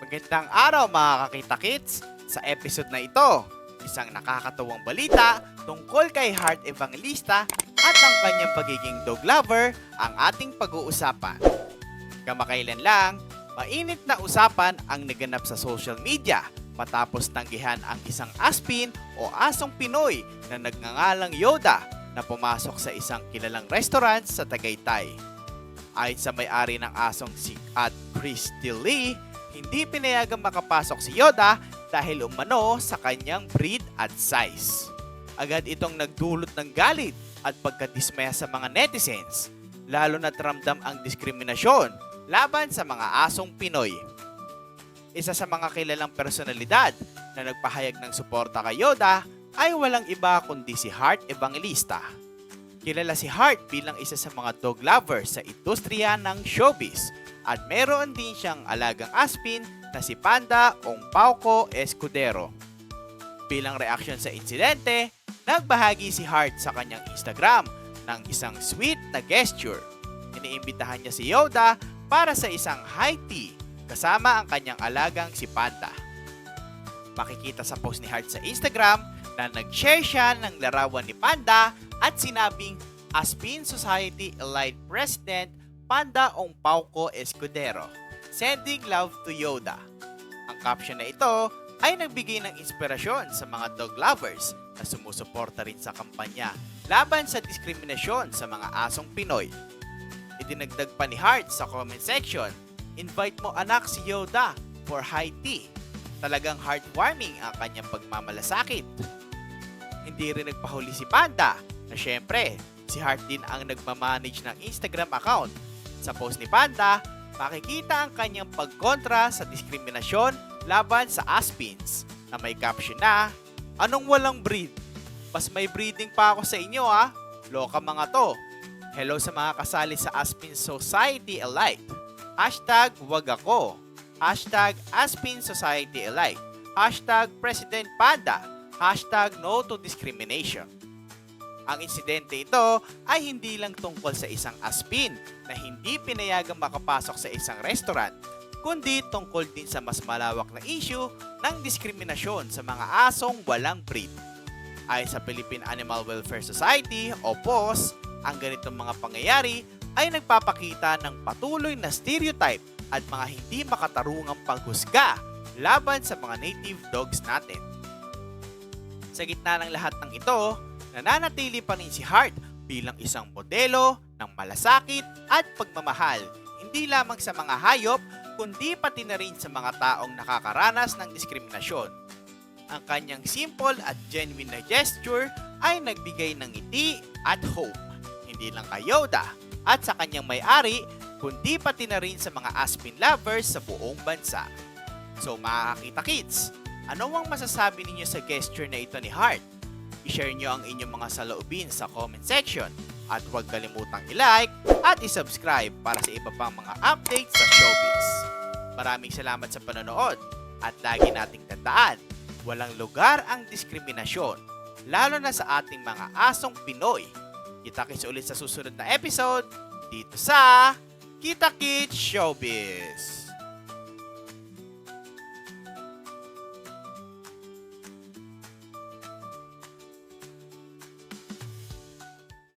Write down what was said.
Magandang araw mga kakita kits! Sa episode na ito, isang nakakatuwang balita tungkol kay Heart Evangelista at ang kanyang pagiging dog lover ang ating pag-uusapan. Kamakailan lang, mainit na usapan ang naganap sa social media matapos tanggihan ang isang aspin o asong Pinoy na nagngangalang Yoda na pumasok sa isang kilalang restaurant sa Tagaytay. Ayon sa may-ari ng asong si at Christy Lee, hindi pinayagang makapasok si Yoda dahil umano sa kanyang breed at size. Agad itong nagdulot ng galit at pagkadismaya sa mga netizens, lalo na ramdam ang diskriminasyon laban sa mga asong Pinoy. Isa sa mga kilalang personalidad na nagpahayag ng suporta kay Yoda ay walang iba kundi si Heart Evangelista. Kilala si Hart bilang isa sa mga dog lover sa industriya ng showbiz at meron din siyang alagang aspin na si Panda o Pauco Escudero. Bilang reaksyon sa insidente, nagbahagi si Hart sa kanyang Instagram ng isang sweet na gesture. Iniimbitahan niya si Yoda para sa isang high tea kasama ang kanyang alagang si Panda. Makikita sa post ni Hart sa Instagram na nag-share siya ng larawan ni Panda at sinabing Aspin Society Elite President Panda Ong Pauco Escudero. Sending love to Yoda. Ang caption na ito ay nagbigay ng inspirasyon sa mga dog lovers na sumusuporta rin sa kampanya laban sa diskriminasyon sa mga asong Pinoy. Idinagdag pa ni Hart sa comment section, invite mo anak si Yoda for high tea. Talagang heartwarming ang kanyang pagmamalasakit. Hindi rin nagpahuli si Panda na syempre, si Hart din ang nagmamanage ng Instagram account. Sa post ni Panda, makikita ang kanyang pagkontra sa diskriminasyon laban sa Aspins na may caption na, Anong walang breed? Mas may breeding pa ako sa inyo ah. Loka mga to. Hello sa mga kasali sa Aspin Society Elite. Hashtag wag ako. Hashtag Aspin Society Elite. Hashtag President Panda. Hashtag no to discrimination. Ang insidente ito ay hindi lang tungkol sa isang aspin na hindi pinayagang makapasok sa isang restaurant, kundi tungkol din sa mas malawak na issue ng diskriminasyon sa mga asong walang breed. Ayon sa Philippine Animal Welfare Society o POS, ang ganitong mga pangyayari ay nagpapakita ng patuloy na stereotype at mga hindi makatarungang paghusga laban sa mga native dogs natin. Sa gitna ng lahat ng ito, nananatili pa rin si Hart bilang isang modelo ng malasakit at pagmamahal, hindi lamang sa mga hayop, kundi pati na rin sa mga taong nakakaranas ng diskriminasyon. Ang kanyang simple at genuine na gesture ay nagbigay ng ngiti at hope, hindi lang kay Yoda at sa kanyang may-ari, kundi pati na rin sa mga Aspin lovers sa buong bansa. So mga kakita kids, ano ang masasabi ninyo sa gesture na ito ni Hart? I-share nyo ang inyong mga saloobin sa comment section at huwag kalimutang i-like at i-subscribe para sa iba pang mga updates sa showbiz. Maraming salamat sa panonood at lagi nating tandaan, walang lugar ang diskriminasyon, lalo na sa ating mga asong Pinoy. Kita-kits ulit sa susunod na episode dito sa Kita Kids Showbiz.